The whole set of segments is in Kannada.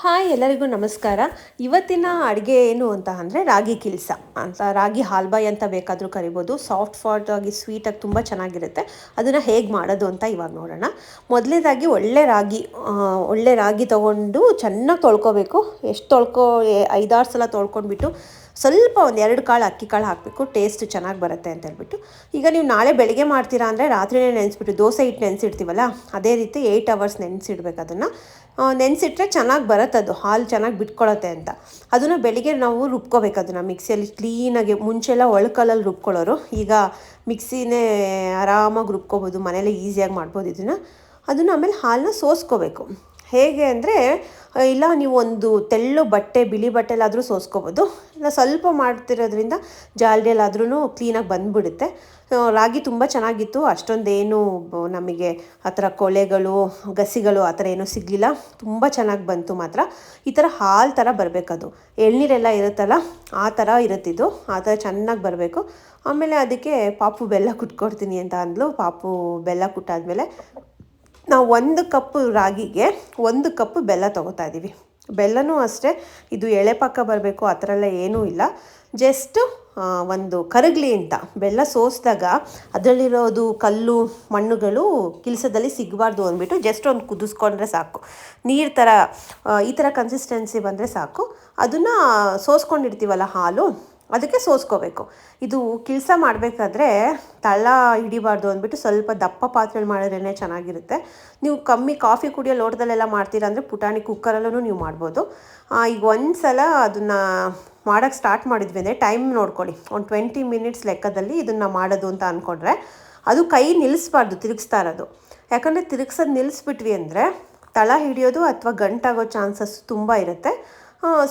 ಹಾಯ್, ಎಲ್ಲರಿಗೂ ನಮಸ್ಕಾರ. ಇವತ್ತಿನ ಅಡುಗೆ ಏನು ಅಂತ ಅಂದರೆ ರಾಗಿ ಕಿಲ್ಸ. ಅಂತ ರಾಗಿ ಹಾಲ್ಬಾಯಿ ಅಂತ ಬೇಕಾದರೂ ಕರಿಬೋದು. ಸಾಫ್ಟ್ ಫಾಟ್ ಆಗಿ ಸ್ವೀಟಾಗಿ ತುಂಬ ಚೆನ್ನಾಗಿರುತ್ತೆ. ಅದನ್ನು ಹೇಗೆ ಮಾಡೋದು ಅಂತ ಇವಾಗ ನೋಡೋಣ. ಮೊದಲೇದಾಗಿ ಒಳ್ಳೆ ರಾಗಿ ಒಳ್ಳೆ ರಾಗಿ ತೊಗೊಂಡು ಚೆನ್ನಾಗಿ ತೊಳ್ಕೊಬೇಕು. ಎಷ್ಟು ತೊಳ್ಕೊ ಐದಾರು ಸಲ ತೊಳ್ಕೊಂಡ್ಬಿಟ್ಟು ಸ್ವಲ್ಪ ಒಂದು ಎರಡು ಕಾಳು, ಅಕ್ಕಿ ಕಾಳು ಹಾಕಬೇಕು. ಟೇಸ್ಟ್ ಚೆನ್ನಾಗಿ ಬರುತ್ತೆ ಅಂತ ಹೇಳ್ಬಿಟ್ಟು. ಈಗ ನೀವು ನಾಳೆ ಬೆಳಗ್ಗೆ ಮಾಡ್ತೀರಾ ಅಂದರೆ ರಾತ್ರಿನೇ ನೆನೆಸ್ಬಿಟ್ಟು, ದೋಸೆ ಹಿಟ್ಟು ನೆನೆಸಿಡ್ತೀವಲ್ಲ, ಅದೇ ರೀತಿ ಏಯ್ಟ್ ಅವರ್ಸ್ ನೆನೆಸಿಡ್ಬೇಕು ಅದನ್ನು. ನೆನೆಸಿಟ್ರೆ ಚೆನ್ನಾಗಿ ಬರುತ್ತೆ. ಅದು ಹಾಲು ಚೆನ್ನಾಗಿ ಬಿಟ್ಕೊಳತ್ತೆ ಅಂತ. ಅದನ್ನು ಬೆಳಿಗ್ಗೆ ನಾವು ರುಬ್ಕೋಬೇಕು ಅದನ್ನು ಮಿಕ್ಸಿಯಲ್ಲಿ ಕ್ಲೀನಾಗಿ ಮುಂಚೆಲ್ಲ ಒಳಕಲ್ಲಲ್ಲಿ ರುಬ್ಕೊಳ್ಳೋರು, ಈಗ ಮಿಕ್ಸಿನೇ ಆರಾಮಾಗಿ ರುಬ್ಕೋಬೋದು ಮನೇಲಿ ಈಸಿಯಾಗಿ ಮಾಡ್ಬೋದು ಇದನ್ನು. ಅದನ್ನು ಆಮೇಲೆ ಹಾಲನ್ನ ಸೋಸ್ಕೋಬೇಕು. ಹೇಗೆ ಅಂದರೆ ಇಲ್ಲ, ನೀವು ಒಂದು ತೆಳ್ಳು ಬಟ್ಟೆ, ಬಿಳಿ ಬಟ್ಟೆಲಾದರೂ ಸೋಸ್ಕೋಬೋದು. ಇಲ್ಲ, ಸ್ವಲ್ಪ ಮಾಡ್ತಿರೋದ್ರಿಂದ ಜಾಲ್ಡಿಯಲ್ಲಾದ್ರೂ ಕ್ಲೀನಾಗಿ ಬಂದುಬಿಡುತ್ತೆ. ರಾಗಿ ತುಂಬ ಚೆನ್ನಾಗಿತ್ತು. ಅಷ್ಟೊಂದೇನು ನಮಗೆ ಆ ಥರ ಕೊಳೆಗಳು, ಗಸಿಗಳು ಆ ಥರ ಏನೂ ಸಿಗಲಿಲ್ಲ. ತುಂಬ ಚೆನ್ನಾಗಿ ಬಂತು ಮಾತ್ರ. ಈ ಥರ ಹಾಲು ಥರ ಬರಬೇಕದು. ಎಳ್ನೀರೆಲ್ಲ ಇರುತ್ತಲ್ಲ, ಆ ಥರ ಇರುತ್ತಿದ್ದು. ಆ ಥರ ಚೆನ್ನಾಗಿ ಬರಬೇಕು. ಆಮೇಲೆ ಅದಕ್ಕೆ ಪಾಪು ಬೆಲ್ಲ ಕುಟ್ಕೊಡ್ತೀನಿ ಅಂತ ಅಂದ್ಲು. ಪಾಪು ಬೆಲ್ಲ ಕುಟ್ಟಾದ್ಮೇಲೆ ನಾವು ಒಂದು ಕಪ್ಪು ರಾಗಿಗೆ ಒಂದು ಕಪ್ ಬೆಲ್ಲ ತೊಗೋತಾ ಇದ್ದೀವಿ. ಬೆಲ್ಲನೂ ಅಷ್ಟೇ, ಇದು ಎಳೆ ಪಕ್ಕ ಬರಬೇಕು, ಆ ಥರ ಎಲ್ಲ ಏನೂ ಇಲ್ಲ. ಜಸ್ಟ್ ಒಂದು ಕರಗಲಿ ಅಂತ, ಬೆಲ್ಲ ಸೋಸಿದಾಗ ಅದರಲ್ಲಿರೋದು ಕಲ್ಲು, ಮಣ್ಣುಗಳು ಕಿಲ್ಸದಲ್ಲಿ ಸಿಗಬಾರ್ದು ಅಂದ್ಬಿಟ್ಟು ಜಸ್ಟ್ ಒಂದು ಕುದಿಸ್ಕೊಂಡ್ರೆ ಸಾಕು. ನೀರು ಥರ ಈ ಥರ ಕನ್ಸಿಸ್ಟೆನ್ಸಿ ಬಂದರೆ ಸಾಕು. ಅದನ್ನು ಸೋಸ್ಕೊಂಡಿರ್ತೀವಲ್ಲ ಹಾಲು ಅದಕ್ಕೆ ಸೋಸ್ಕೋಬೇಕು. ಇದು ಕೆಲಸ ಮಾಡಬೇಕಾದ್ರೆ ತಳ ಹಿಡಿಬಾರ್ದು ಅಂದ್ಬಿಟ್ಟು ಸ್ವಲ್ಪ ದಪ್ಪ ಪಾತ್ರೆಯಲ್ಲಿ ಮಾಡಿದ್ರೇ ಚೆನ್ನಾಗಿರುತ್ತೆ. ನೀವು ಕಮ್ಮಿ ಕಾಫಿ ಕುಡಿಯೋ ಲೋಟದಲ್ಲೆಲ್ಲ ಮಾಡ್ತೀರಾ ಅಂದರೆ ಪುಟಾಣಿ ಕುಕ್ಕರಲ್ಲೂ ನೀವು ಮಾಡ್ಬೋದು. ಈಗ ಒಂದು ಸಲ ಅದನ್ನು ಮಾಡೋಕ್ಕೆ ಸ್ಟಾರ್ಟ್ ಮಾಡಿದ್ವಿ ಅಂದರೆ ಟೈಮ್ ನೋಡ್ಕೊಳ್ಳಿ. ಒಂದು ಟ್ವೆಂಟಿ ಮಿನಿಟ್ಸ್ ಲೆಕ್ಕದಲ್ಲಿ ಇದನ್ನು ಮಾಡೋದು ಅಂತ ಅಂದ್ಕೊಂಡ್ರೆ ಅದು ಕೈ ನಿಲ್ಲಿಸ್ಬಾರ್ದು ತಿರುಗಿಸ್ತಾ ಇರೋದು. ಯಾಕಂದರೆ ತಿರುಗ್ಸೋದು ನಿಲ್ಲಿಸ್ಬಿಟ್ವಿ ಅಂದರೆ ತಳ ಹಿಡಿಯೋದು ಅಥವಾ ಗಂಟಾಗೋ ಚಾನ್ಸಸ್ ತುಂಬ ಇರುತ್ತೆ.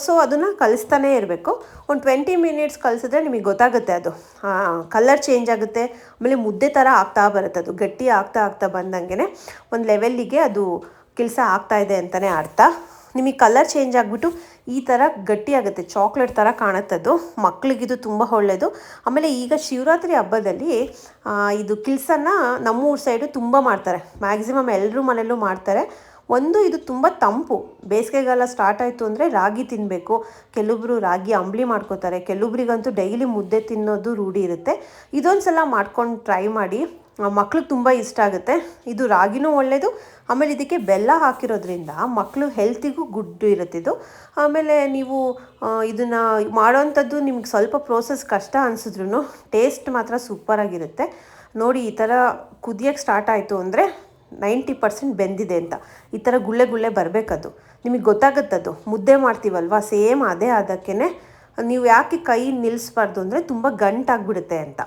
ಸೊ ಅದನ್ನು ಕಲಿಸ್ತಾನೇ ಇರಬೇಕು. ಒಂದು ಟ್ವೆಂಟಿ ಮಿನಿಟ್ಸ್ ಕಲಿಸಿದ್ರೆ ನಿಮಗೆ ಗೊತ್ತಾಗುತ್ತೆ ಅದು. ಕಲರ್ ಚೇಂಜ್ ಆಗುತ್ತೆ. ಆಮೇಲೆ ಮುದ್ದೆ ಥರ ಆಗ್ತಾ ಬರುತ್ತೆ ಅದು. ಗಟ್ಟಿ ಆಗ್ತಾ ಆಗ್ತಾ ಬಂದಂಗೆ ಒಂದು ಲೆವೆಲ್ಲಿಗೆ ಅದು ಕೆಲಸ ಆಗ್ತಾ ಇದೆ ಅಂತಲೇ ಅರ್ಥ. ನಿಮಗೆ ಕಲರ್ ಚೇಂಜ್ ಆಗಿಬಿಟ್ಟು ಈ ಥರ ಗಟ್ಟಿ ಆಗುತ್ತೆ. ಚಾಕ್ಲೇಟ್ ಥರ ಕಾಣುತ್ತದು ಮಕ್ಕಳಿಗಿದು ತುಂಬ ಒಳ್ಳೆಯದು ಆಮೇಲೆ ಈಗ ಶಿವರಾತ್ರಿ ಹಬ್ಬದಲ್ಲಿ ಇದು ಕಿಲ್ಸನ್ನು ನಮ್ಮೂರ ಸೈಡು ತುಂಬ ಮಾಡ್ತಾರೆ. ಮ್ಯಾಕ್ಸಿಮಮ್ ಎಲ್ಲರೂ ಮನೆಯಲ್ಲೂ ಮಾಡ್ತಾರೆ. ಒಂದು ಇದು ತುಂಬ ತಂಪು. ಬೇಸಿಗೆಗಾಲ ಸ್ಟಾರ್ಟ್ ಆಯಿತು ಅಂದರೆ ರಾಗಿ ತಿನ್ನಬೇಕು ಕೆಲವೊಬ್ರು ರಾಗಿ ಅಂಬ್ಲಿ ಮಾಡ್ಕೋತಾರೆ. ಕೆಲವೊಬ್ರಿಗಂತೂ ಡೈಲಿ ಮುದ್ದೆ ತಿನ್ನೋದು ರೂಢಿ ಇರುತ್ತೆ. ಇದೊಂದು ಸಲ ಮಾಡ್ಕೊಂಡು ಟ್ರೈ ಮಾಡಿ ಮಕ್ಳಿಗೆ ತುಂಬ ಇಷ್ಟ ಆಗುತ್ತೆ. ಇದು ರಾಗಿನೂ ಒಳ್ಳೆಯದು ಆಮೇಲೆ ಇದಕ್ಕೆ ಬೆಲ್ಲ ಹಾಕಿರೋದ್ರಿಂದ ಮಕ್ಕಳು ಹೆಲ್ತಿಗೂ ಗುಡ್ ಇದು. ಆಮೇಲೆ ನೀವು ಇದನ್ನು ಮಾಡೋವಂಥದ್ದು ನಿಮ್ಗೆ ಸ್ವಲ್ಪ ಪ್ರೋಸೆಸ್ ಕಷ್ಟ ಅನಿಸಿದ್ರು ಟೇಸ್ಟ್ ಮಾತ್ರ ಸೂಪರಾಗಿರುತ್ತೆ ನೋಡಿ ಈ ಥರ ಕುದಿಯೋಕ್ಕೆ ಸ್ಟಾರ್ಟ್ ಆಯಿತು ಅಂದರೆ ನೈಂಟಿ ಪರ್ಸೆಂಟ್ ಬೆಂದಿದೆ ಅಂತ. ಈ ಥರ ಗುಳ್ಳೆ ಗುಳ್ಳೆ ಬರಬೇಕದು. ನಿಮಗೆ ಗೊತ್ತಾಗುತ್ತದು. ಮುದ್ದೆ ಮಾಡ್ತೀವಲ್ವಾ? ಸೇಮ್ ಅದೇ ಅದಕ್ಕೇ ನೀವು ಯಾಕೆ ಕೈ ನಿಲ್ಲಿಸ್ಬಾರ್ದು ಅಂದರೆ ತುಂಬ ಗಂಟಾಗ್ಬಿಡುತ್ತೆ ಅಂತ.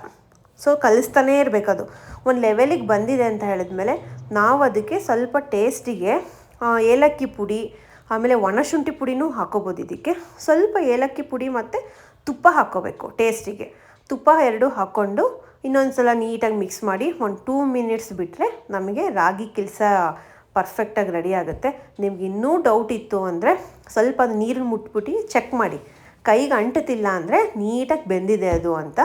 ಸೊ ಕಲಿಸ್ತಾನೇ ಇರಬೇಕದು. ಒಂದು ಲೆವೆಲಿಗೆ ಬಂದಿದೆ ಅಂತ ಹೇಳಿದ್ಮೇಲೆ ನಾವು ಅದಕ್ಕೆ ಸ್ವಲ್ಪ ಟೇಸ್ಟಿಗೆ ಏಲಕ್ಕಿ ಪುಡಿ, ಆಮೇಲೆ ಒಣಶುಂಠಿ ಪುಡಿನೂ ಹಾಕೋಬೋದು ಇದಕ್ಕೆ. ಸ್ವಲ್ಪ ಏಲಕ್ಕಿ ಪುಡಿ ಮತ್ತು ತುಪ್ಪ ಹಾಕ್ಕೋಬೇಕು ಟೇಸ್ಟಿಗೆ. ತುಪ್ಪ ಎರಡು ಹಾಕ್ಕೊಂಡು ಇನ್ನೊಂದು ಸಲ ನೀಟಾಗಿ ಮಿಕ್ಸ್ ಮಾಡಿ ಒಂದು ಟೂ ಮಿನಿಟ್ಸ್ ಬಿಟ್ಟರೆ ನಮಗೆ ರಾಗಿ ಕೆಲಸ ಪರ್ಫೆಕ್ಟಾಗಿ ರೆಡಿ ಆಗುತ್ತೆ. ನಿಮ್ಗೆ ಇನ್ನೂ ಡೌಟ್ ಇತ್ತು ಅಂದರೆ ಸ್ವಲ್ಪ ಅದು ನೀರನ್ನು ಮುಟ್ಬಿಟ್ಟು ಚೆಕ್ ಮಾಡಿ. ಕೈಗೆ ಅಂಟುತ್ತಿಲ್ಲ ಅಂದರೆ ನೀಟಾಗಿ ಬೆಂದಿದೆ ಅದು ಅಂತ.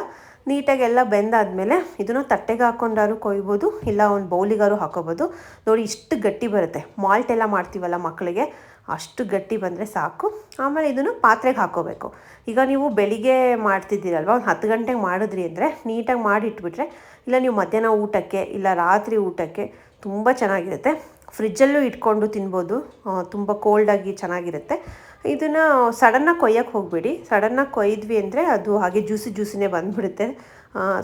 ನೀಟಾಗಿ ಎಲ್ಲ ಬೆಂದಾದ್ಮೇಲೆ ಇದನ್ನು ತಟ್ಟೆಗೆ ಹಾಕೊಂಡಾರು ಕೊಯ್ಬೋದು, ಇಲ್ಲ ಒಂದು ಬೌಲಿಗಾರು ಹಾಕೋಬೋದು. ನೋಡಿ, ಇಷ್ಟು ಗಟ್ಟಿ ಬರುತ್ತೆ. ಮಾಲ್ಟ್ ಎಲ್ಲ ಮಾಡ್ತೀವಲ್ಲ ಮಕ್ಕಳಿಗೆ, ಅಷ್ಟು ಗಟ್ಟಿ ಬಂದರೆ ಸಾಕು. ಆಮೇಲೆ ಇದನ್ನು ಪಾತ್ರೆಗೆ ಹಾಕೋಬೇಕು. ಈಗ ನೀವು ಬೆಳಿಗ್ಗೆ ಮಾಡ್ತಿದ್ದೀರಲ್ವ, ಒಂದು ಹತ್ತು ಗಂಟೆಗೆ ಮಾಡಿದ್ರಿ ಅಂದರೆ ನೀಟಾಗಿ ಮಾಡಿ ಇಟ್ಬಿಟ್ರೆ ಇಲ್ಲ ನೀವು ಮಧ್ಯಾಹ್ನ ಊಟಕ್ಕೆ, ಇಲ್ಲ ರಾತ್ರಿ ಊಟಕ್ಕೆ ತುಂಬ ಚೆನ್ನಾಗಿರುತ್ತೆ. ಫ್ರಿಜ್ಜಲ್ಲೂ ಇಟ್ಕೊಂಡು ತಿನ್ಬೋದು. ತುಂಬ ಕೋಲ್ಡಾಗಿ ಚೆನ್ನಾಗಿರುತ್ತೆ. ಇದನ್ನು ಸಡನ್ನಾಗಿ ಕೊಯ್ಯಕ್ಕೆ ಹೋಗಬೇಡಿ. ಸಡನ್ನಾಗಿ ಕೊಯ್ದ್ವಿ ಅಂದರೆ ಅದು ಹಾಗೆ ಜ್ಯೂಸಿ ಜ್ಯೂಸಿನೇ ಬಂದುಬಿಡುತ್ತೆ.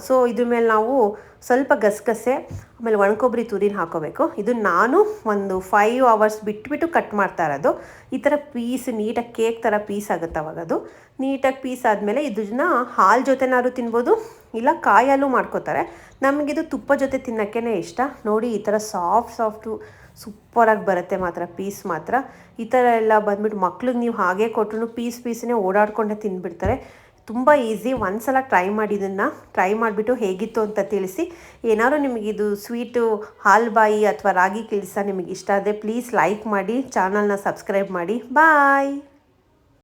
ಸೊ ಇದ್ರ ಮೇಲೆ ನಾವು ಸ್ವಲ್ಪ ಗಸಗಸೆ, ಆಮೇಲೆ ಒಣಕೊಬ್ಬರಿ ತುರಿನ ಹಾಕೋಬೇಕು. ಇದು ನಾನು ಒಂದು ಫೈವ್ ಅವರ್ಸ್ ಬಿಟ್ಬಿಟ್ಟು ಕಟ್ ಮಾಡ್ತಾ ಇರೋದು. ಈ ಥರ ಪೀಸ್ ನೀಟಾಗಿ ಕೇಕ್ ಥರ ಪೀಸ್ ಆಗುತ್ತೆ ಅವಾಗ ಅದು. ನೀಟಾಗಿ ಪೀಸ್ ಆದಮೇಲೆ ಇದನ್ನ ಹಾಲು ಜೊತೆನಾದ್ರು ತಿನ್ಬೋದು, ಇಲ್ಲ ಕಾಯಲ್ಲೂ ಮಾಡ್ಕೋತಾರೆ. ನಮಗಿದು ತುಪ್ಪ ಜೊತೆ ತಿನ್ನೋಕ್ಕೇ ಇಷ್ಟ. ನೋಡಿ, ಈ ಥರ ಸಾಫ್ಟ್ ಸಾಫ್ಟು ಸೂಪರಾಗಿ ಬರುತ್ತೆ ಮಾತ್ರ ಪೀಸ್ ಮಾತ್ರ. ಈ ಥರ ಎಲ್ಲ ಬಂದ್ಬಿಟ್ಟು ಮಕ್ಳಿಗೆ ನೀವು ಹಾಗೆ ಕೊಟ್ಟರು ಪೀಸ್ ಪೀಸನ್ನೇ ಓಡಾಡ್ಕೊಂಡೆ ತಿಂದ್ಬಿಡ್ತಾರೆ. ತುಂಬ ಈಸಿ ಒಂದ್ಸಲ ಟ್ರೈ ಮಾಡಿ ಇದನ್ನು ಟ್ರೈ ಮಾಡಿಬಿಟ್ಟು ಹೇಗಿತ್ತು ಅಂತ ತಿಳಿಸಿ. ಏನಾದ್ರು ನಿಮಗಿದು ಸ್ವೀಟು ಹಾಲ್ಬಾಯಿ ಅಥವಾ ರಾಗಿ ಕಿಲ್ಸ ನಿಮಗೆ ಇಷ್ಟ ಆದರೆ ಪ್ಲೀಸ್ ಲೈಕ್ ಮಾಡಿ ಚಾನಲ್ನ ಸಬ್ಸ್ಕ್ರೈಬ್ ಮಾಡಿ. ಬಾಯ್